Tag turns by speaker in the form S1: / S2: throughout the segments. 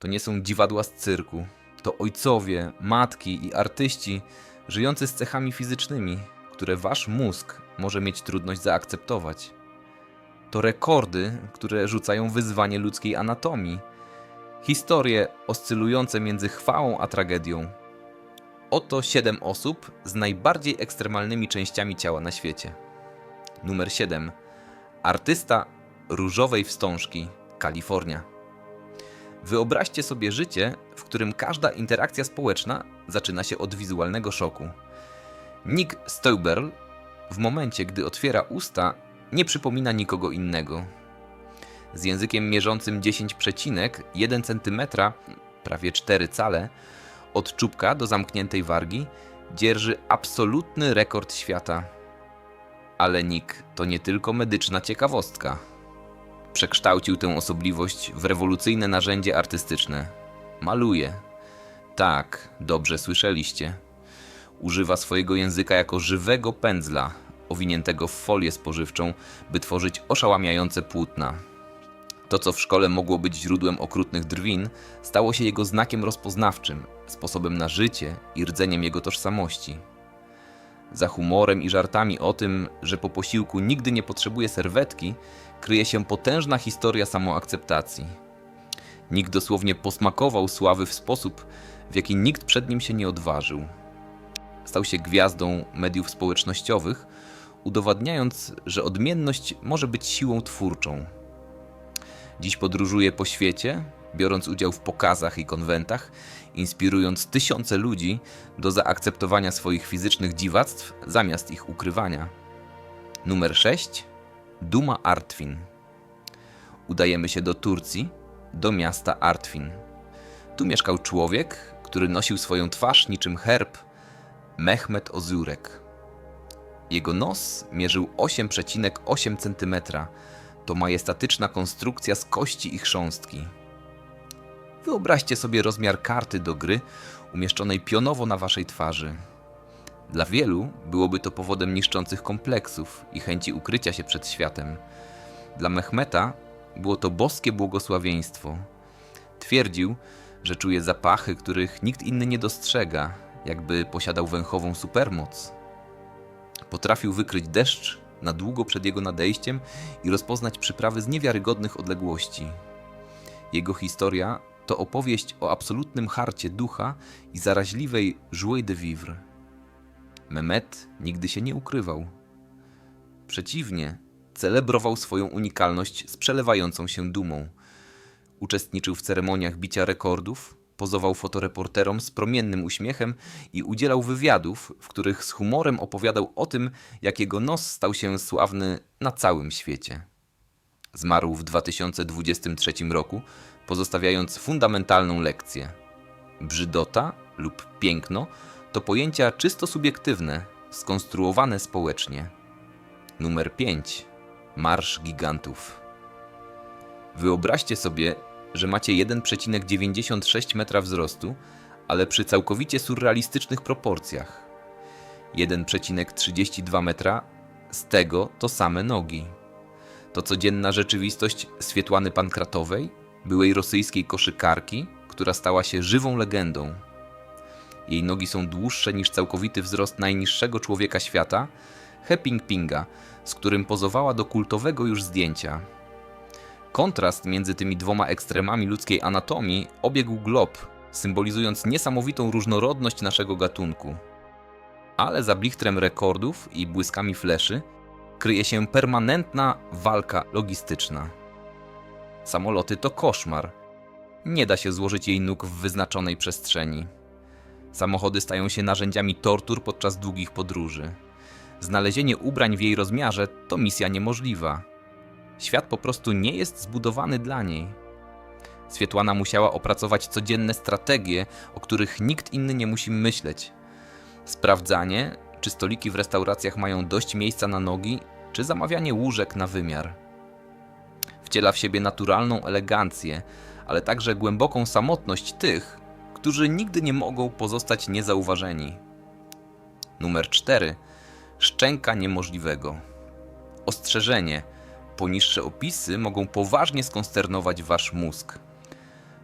S1: To nie są dziwadła z cyrku. To ojcowie, matki i artyści żyjący z cechami fizycznymi, które wasz mózg może mieć trudność zaakceptować. To rekordy, które rzucają wyzwanie ludzkiej anatomii. Historie oscylujące między chwałą a tragedią. Oto siedem osób z najbardziej ekstremalnymi częściami ciała na świecie. Numer 7. Artysta różowej wstążki, Kalifornia. Wyobraźcie sobie życie, w którym każda interakcja społeczna zaczyna się od wizualnego szoku. Nick Stauberl w momencie, gdy otwiera usta, nie przypomina nikogo innego. Z językiem mierzącym 10,1 cm, prawie 4 cale, od czubka do zamkniętej wargi, dzierży absolutny rekord świata. Ale Nick to nie tylko medyczna ciekawostka. Przekształcił tę osobliwość w rewolucyjne narzędzie artystyczne. Maluje. Tak, dobrze słyszeliście. Używa swojego języka jako żywego pędzla, owiniętego w folię spożywczą, by tworzyć oszałamiające płótna. To, co w szkole mogło być źródłem okrutnych drwin, stało się jego znakiem rozpoznawczym, sposobem na życie i rdzeniem jego tożsamości. Za humorem i żartami o tym, że po posiłku nigdy nie potrzebuje serwetki, kryje się potężna historia samoakceptacji. Nikt dosłownie posmakował sławy w sposób, w jaki nikt przed nim się nie odważył. Stał się gwiazdą mediów społecznościowych, udowadniając, że odmienność może być siłą twórczą. Dziś podróżuje po świecie, biorąc udział w pokazach i konwentach, inspirując tysiące ludzi do zaakceptowania swoich fizycznych dziwactw zamiast ich ukrywania. Numer 6. Duma Artvin. Udajemy się do Turcji, do miasta Artvin. Tu mieszkał człowiek, który nosił swoją twarz niczym herb Mehmet Ozurek. Jego nos mierzył 8,8 cm. To majestatyczna konstrukcja z kości i chrząstki. Wyobraźcie sobie rozmiar karty do gry umieszczonej pionowo na waszej twarzy. Dla wielu byłoby to powodem niszczących kompleksów i chęci ukrycia się przed światem. Dla Mehmeta było to boskie błogosławieństwo. Twierdził, że czuje zapachy, których nikt inny nie dostrzega, jakby posiadał węchową supermoc. Potrafił wykryć deszcz na długo przed jego nadejściem i rozpoznać przyprawy z niewiarygodnych odległości. Jego historia to opowieść o absolutnym harcie ducha i zaraźliwej joie de vivre. Mehmet nigdy się nie ukrywał. Przeciwnie, celebrował swoją unikalność z przelewającą się dumą. Uczestniczył w ceremoniach bicia rekordów, pozował fotoreporterom z promiennym uśmiechem i udzielał wywiadów, w których z humorem opowiadał o tym, jak jego nos stał się sławny na całym świecie. Zmarł w 2023 roku, pozostawiając fundamentalną lekcję. Brzydota lub piękno to pojęcia czysto subiektywne, skonstruowane społecznie. Numer 5. Marsz gigantów. Wyobraźcie sobie, że macie 1,96 metra wzrostu, ale przy całkowicie surrealistycznych proporcjach. 1,32 metra, z tego to same nogi. To codzienna rzeczywistość Swietłany Pankratowej, byłej rosyjskiej koszykarki, która stała się żywą legendą. Jej nogi są dłuższe niż całkowity wzrost najniższego człowieka świata, He Pingpinga, z którym pozowała do kultowego już zdjęcia. Kontrast między tymi dwoma ekstremami ludzkiej anatomii obiegł glob, symbolizując niesamowitą różnorodność naszego gatunku. Ale za blichtrem rekordów i błyskami fleszy kryje się permanentna walka logistyczna. Samoloty to koszmar. Nie da się złożyć jej nóg w wyznaczonej przestrzeni. Samochody stają się narzędziami tortur podczas długich podróży. Znalezienie ubrań w jej rozmiarze to misja niemożliwa. Świat po prostu nie jest zbudowany dla niej. Swietłana musiała opracować codzienne strategie, o których nikt inny nie musi myśleć. Sprawdzanie, czy stoliki w restauracjach mają dość miejsca na nogi, czy zamawianie łóżek na wymiar. Wciela w siebie naturalną elegancję, ale także głęboką samotność tych, którzy nigdy nie mogą pozostać niezauważeni. Numer 4. Szczęka niemożliwego. Ostrzeżenie. Poniższe opisy mogą poważnie skonsternować wasz mózg.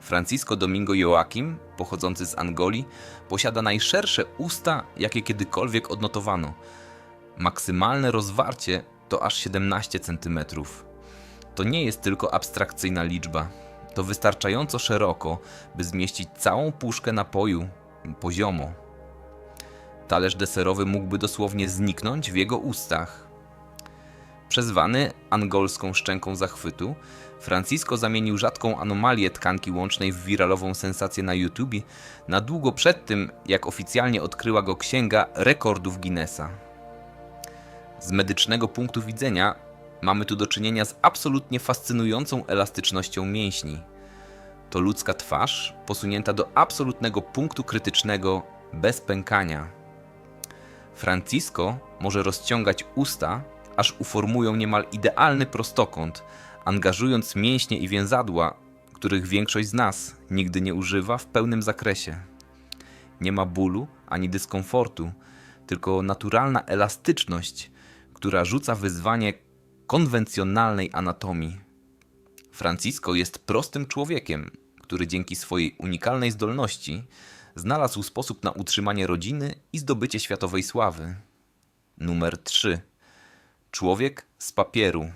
S1: Francisco Domingo Joaquim, pochodzący z Angolii, posiada najszersze usta, jakie kiedykolwiek odnotowano. Maksymalne rozwarcie to aż 17 cm. To nie jest tylko abstrakcyjna liczba. To wystarczająco szeroko, by zmieścić całą puszkę napoju poziomo. Talerz deserowy mógłby dosłownie zniknąć w jego ustach. Przezwany angolską szczęką zachwytu, Francisco zamienił rzadką anomalię tkanki łącznej w wiralową sensację na YouTube na długo przed tym, jak oficjalnie odkryła go Księga Rekordów Guinnessa. Z medycznego punktu widzenia mamy tu do czynienia z absolutnie fascynującą elastycznością mięśni. To ludzka twarz posunięta do absolutnego punktu krytycznego bez pękania. Francisco może rozciągać usta, aż uformują niemal idealny prostokąt, angażując mięśnie i więzadła, których większość z nas nigdy nie używa w pełnym zakresie. Nie ma bólu ani dyskomfortu, tylko naturalna elastyczność, która rzuca wyzwanie konwencjonalnej anatomii. Francisco jest prostym człowiekiem, który dzięki swojej unikalnej zdolności znalazł sposób na utrzymanie rodziny i zdobycie światowej sławy. Numer 3. Człowiek z papieru.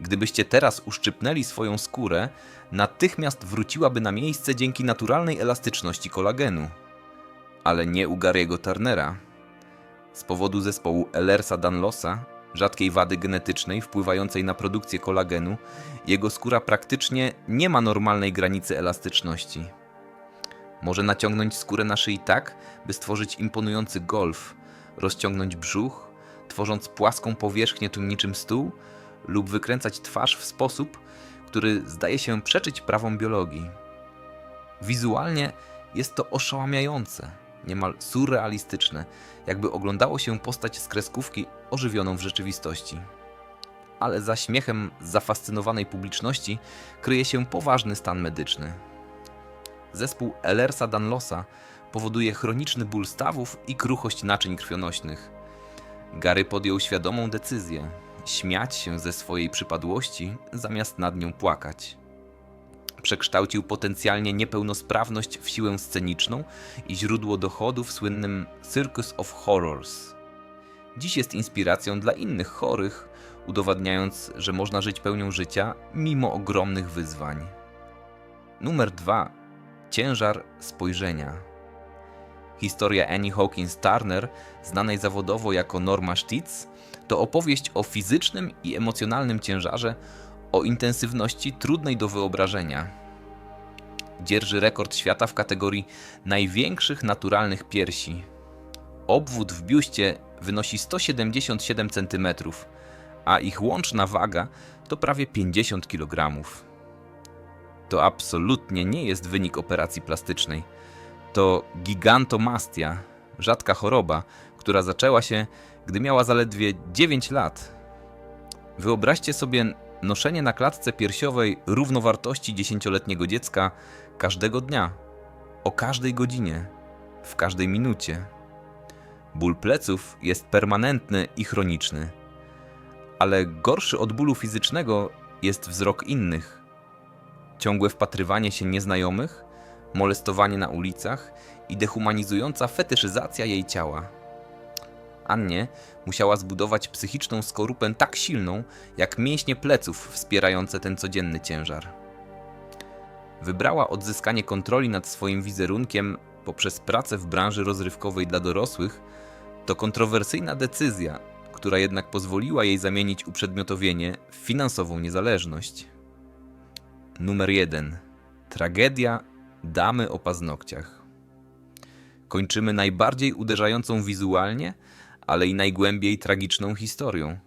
S1: Gdybyście teraz uszczypnęli swoją skórę, natychmiast wróciłaby na miejsce dzięki naturalnej elastyczności kolagenu. Ale nie u Gary'ego Turnera. Z powodu zespołu Ellersa-Danlosa, rzadkiej wady genetycznej wpływającej na produkcję kolagenu, jego skóra praktycznie nie ma normalnej granicy elastyczności. Może naciągnąć skórę na szyi tak, by stworzyć imponujący golf, rozciągnąć brzuch, tworząc płaską powierzchnię tu stół, lub wykręcać twarz w sposób, który zdaje się przeczyć prawom biologii. Wizualnie jest to oszałamiające, niemal surrealistyczne, jakby oglądało się postać z kreskówki ożywioną w rzeczywistości. Ale za śmiechem zafascynowanej publiczności kryje się poważny stan medyczny. Zespół Ellersa Danlosa powoduje chroniczny ból stawów i kruchość naczyń krwionośnych. Gary podjął świadomą decyzję śmiać się ze swojej przypadłości, zamiast nad nią płakać. Przekształcił potencjalnie niepełnosprawność w siłę sceniczną i źródło dochodu w słynnym Circus of Horrors. Dziś jest inspiracją dla innych chorych, udowadniając, że można żyć pełnią życia mimo ogromnych wyzwań. Numer 2. Ciężar spojrzenia. Historia Annie Hawkins Turner, znanej zawodowo jako Norma Stitz, to opowieść o fizycznym i emocjonalnym ciężarze, o intensywności trudnej do wyobrażenia. Dzierży rekord świata w kategorii największych naturalnych piersi. Obwód w biuście wynosi 177 cm, a ich łączna waga to prawie 50 kg. To absolutnie nie jest wynik operacji plastycznej. To gigantomastia, rzadka choroba, która zaczęła się gdy miała zaledwie 9 lat. Wyobraźcie sobie noszenie na klatce piersiowej równowartości dziesięcioletniego dziecka każdego dnia, o każdej godzinie, w każdej minucie. Ból pleców jest permanentny i chroniczny, ale gorszy od bólu fizycznego jest wzrok innych. Ciągłe wpatrywanie się nieznajomych, molestowanie na ulicach i dehumanizująca fetyszyzacja jej ciała. Annie musiała zbudować psychiczną skorupę tak silną, jak mięśnie pleców wspierające ten codzienny ciężar. Wybrała odzyskanie kontroli nad swoim wizerunkiem poprzez pracę w branży rozrywkowej dla dorosłych. To kontrowersyjna decyzja, która jednak pozwoliła jej zamienić uprzedmiotowienie w finansową niezależność. Numer 1. Tragedia damy o paznokciach. Kończymy najbardziej uderzającą wizualnie, ale i najgłębiej tragiczną historią.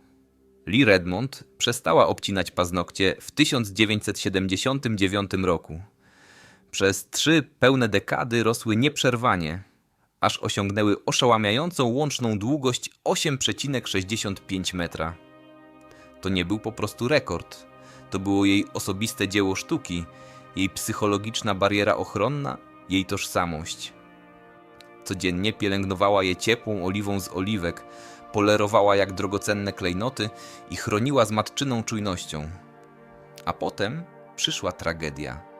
S1: Lee Redmond przestała obcinać paznokcie w 1979 roku. Przez trzy pełne dekady rosły nieprzerwanie, aż osiągnęły oszałamiającą łączną długość 8,65 metra. To nie był po prostu rekord, to było jej osobiste dzieło sztuki, jej psychologiczna bariera ochronna, jej tożsamość. Codziennie pielęgnowała je ciepłą oliwą z oliwek, polerowała jak drogocenne klejnoty i chroniła z matczyną czujnością. A potem przyszła tragedia.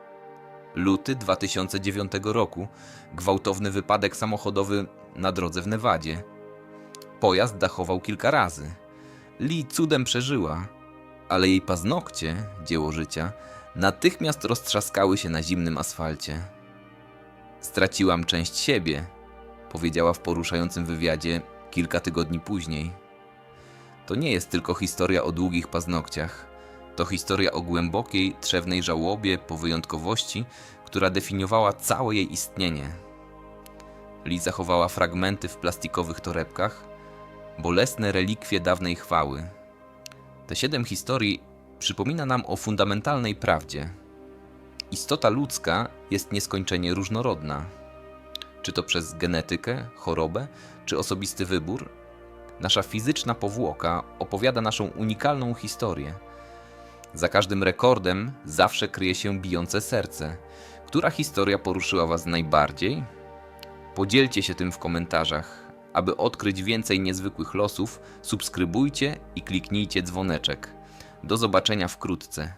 S1: Luty 2009 roku. Gwałtowny wypadek samochodowy na drodze w Nevadzie. Pojazd dachował kilka razy. Lee cudem przeżyła, ale jej paznokcie, dzieło życia, natychmiast roztrzaskały się na zimnym asfalcie. Straciłam część siebie, powiedziała w poruszającym wywiadzie kilka tygodni później. To nie jest tylko historia o długich paznokciach. To historia o głębokiej, trzewnej żałobie po wyjątkowości, która definiowała całe jej istnienie. Lee zachowała fragmenty w plastikowych torebkach, bolesne relikwie dawnej chwały. Te siedem historii przypomina nam o fundamentalnej prawdzie. Istota ludzka jest nieskończenie różnorodna. Czy to przez genetykę, chorobę, czy osobisty wybór, nasza fizyczna powłoka opowiada naszą unikalną historię. Za każdym rekordem zawsze kryje się bijące serce. Która historia poruszyła Was najbardziej? Podzielcie się tym w komentarzach. Aby odkryć więcej niezwykłych losów, subskrybujcie i kliknijcie dzwoneczek. Do zobaczenia wkrótce.